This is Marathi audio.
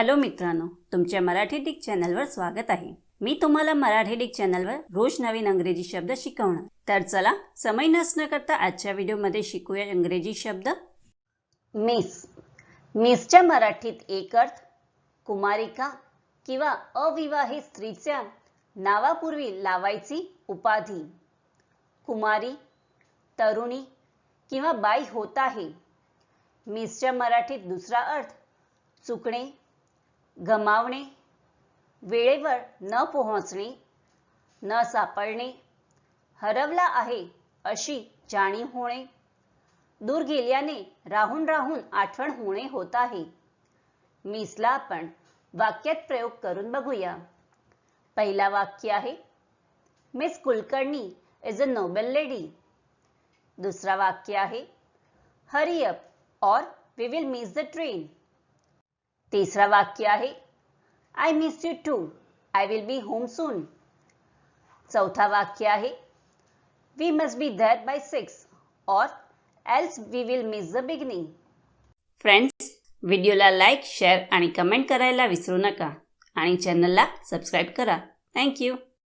हॅलो मित्रांनो तुमच्या मराठी डिक चॅनलवर स्वागत आहे. मी तुम्हाला मराठी डिक चॅनलवर रोज नवीन अंग्रेजी शब्द शिकवणार. तर चला समय नसणं करता आजच्या व्हिडिओमध्ये शिकूया इंग्रजी शब्द. मिस. मिसच्या मराठीत एक अर्थ कुमारिका किंवा अविवाहित स्त्रीच्या नावापूर्वी लावायची उपाधी. कुमारी तरुणी किंवा बाई होत आहे. मिसच्या मराठीत दुसरा अर्थ चुकणे गमावणे वेळेवर न पोहोचणे न सापडणे हरवला आहे अशी जाणीव होणे दूर गेल्याने राहून राहून आठवण होणे होत आहे. मिसला आपण वाक्यात प्रयोग करून बघूया. पहिला वाक्य आहे Miss Kulkarni is a noble lady दुसरा वाक्य आहे hurry up or we will miss the train तिसरा वाक्य आहे. I miss you too I will be home soon चौथा वाक्य आहे. We must be that by six or else we will miss the beginning friends व्हिडिओला लाईक शेअर आणि कमेंट करायला विसरू नका. आणि चॅनलला सबस्क्राईब करा. थँक्यू